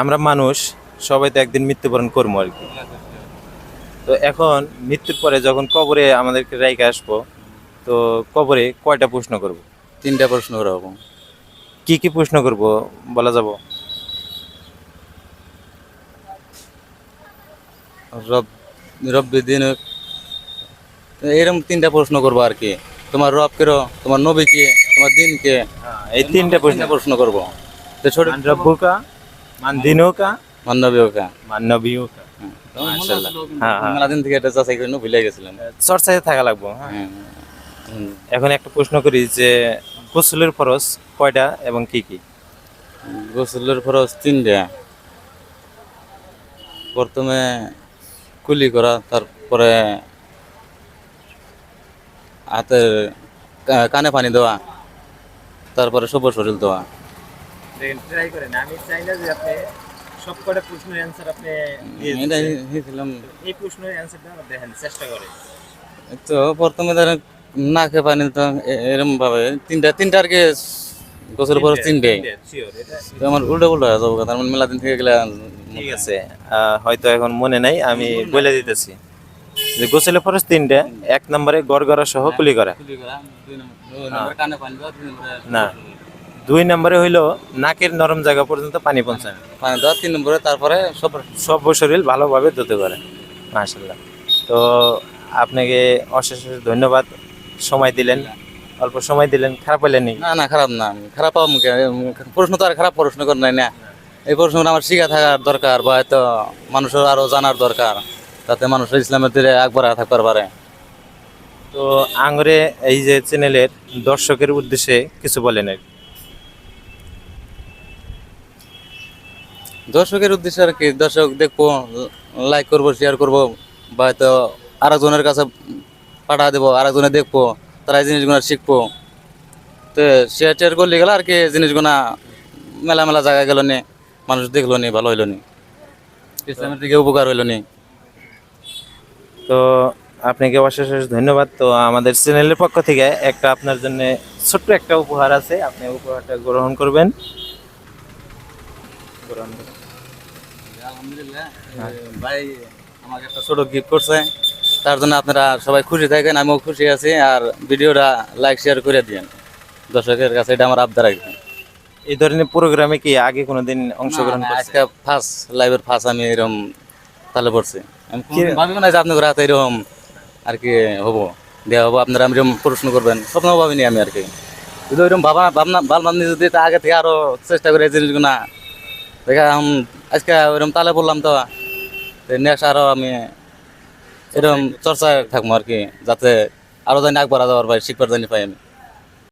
আমরা মানুষ সবাই তো একদিন মৃত্যুবরণ করব আর কি। তো এখন মৃত্যুর পরে যখন কবরে আমাদেরকে রাইকে আসব তো কবরে কয়টা প্রশ্ন করব? তিনটা প্রশ্ন করা হব। কি কি প্রশ্ন করব বলা যাব? রব রব্বি দিন এরকম তিনটা প্রশ্ন করব আর কি। তোমার রব কেরো তোমার নবী কে তোমার দিন কে এই তিনটা প্রশ্ন। প্রশ্ন করব। তো ছোট রব্বুকা। মান মান মান মাশাআল্লাহ। হ্যাঁ, হ্যাঁ। থেকে এটা যাচাই করে ভুলে গেছিলাম। চর্চায় থাকা লাগবো হ্যাঁ। হ্যাঁ। এখন একটা প্রশ্ন করি যে গোসলের ফরজ কয়টা এবং কি কি? গোসলের খরচ তিনটা। প্রথমে কুলি করা তারপরে হাতের কানে পানি দেওয়া তারপরে সবর শরীর দেওয়া। ট্রাই করেন। আমি চাই না যে আপনি সব কটা প্রশ্নের অ্যান্সার আপনি এটা হয়েছিলাম এই প্রশ্নের অ্যান্সারটা দেখেন চেষ্টা করেন। তো প্রথমে ধরেন নাকে পানি তো এ- এরম ভাবে তিনটা তিনটা আর কি গোসলের খরচ তিনটে তো আমার উল্টো উল্টো হয়ে যাব তার মানে মেলা দিন থেকে গেলে ঠিক আছে। হয়তো এখন মনে নাই আমি বলে দিতেছি। যে গোসলের ফরজ তিনটা এক নম্বরে গড় গড়গড়া সহ কুলি করা। কুলি করা নম্বরে না। দুই নম্বরে হইল নাকের নরম জায়গা পর্যন্ত পানি পৌঁছায়। পানি দেওয়া তিন নম্বরে তারপরে সব সব শরীর ভালোভাবে ধুতে পারে মাসাল্লাহ তো আপনাকে অশেষ অশেষ ধন্যবাদ। সময় দিলেন অল্প সময় দিলেন খারাপ হলেন নি? না না খারাপ না খারাপ প্রশ্ন তো আর খারাপ প্রশ্ন করে নাই না। এই প্রশ্নটা আমার শিখা থাকার দরকার বা হয়তো মানুষের আরও জানার দরকার তাতে মানুষ ইসলামের দিকে একবার থাকতে পারে। তো আঙরে এই যে চ্যানেলের দর্শকের উদ্দেশ্যে কিছু বলেন আর দর্শকের উদ্দেশ্যে আর কি, দর্শক দেখব লাইক করব শেয়ার করব, বা হয়তো আরেকজনের কাছে পাঠা দেবো, আরেকজনে দেখব, তারা এই জিনিসগুলো শিখব। তো শেয়ার টেয়ার করলে গেলে আর কি জিনিসগুলা মেলা মেলা জায়গায় গেল নি, মানুষ দেখল নি, ভালো হইল নি। ইসলামের দিকে উপকার হইল নি। তো আপনাকে অশেষ অশেষ ধন্যবাদ। তো আমাদের চ্যানেলের পক্ষ থেকে একটা আপনার জন্য ছোট্ট একটা উপহার আছে, আপনি উপহারটা গ্রহণ করবেন। আলহামদুলিল্লাহ ভাই আমাকে একটা ছোট গিফট করছে তার জন্য আপনারা সবাই খুশি থাকেন আমিও খুশি আছি আর ভিডিওটা লাইক শেয়ার করে দিন দর্শকের কাছে এটা আমার আবদার রাখবেন। এই ধরনের প্রোগ্রামে কি আগে কোনোদিন অংশগ্রহণ আজকে ফার্স্ট লাইভের ফার্স্ট আমি এরকম তাহলে পড়ছি। আমি ভাবি না যে আপনাদের হাতে এরকম আর কি হব দেওয়া হব আপনারা এরকম প্রশ্ন করবেন স্বপ্ন ভাবিনি আমি আর কি। যদি ওইরকম ভাবা ভাবনা ভাবনা যদি তা আগে থেকে আরও চেষ্টা করে জিনিসগুলো দেখা আজকে ওইরকম তালে বললাম তো নেক্সট আরও আমি এরকম চর্চায় থাকব আর কি, যাতে আরও জানি একবার যাওয়ার ভাই শিখবার জানি পাই আমি।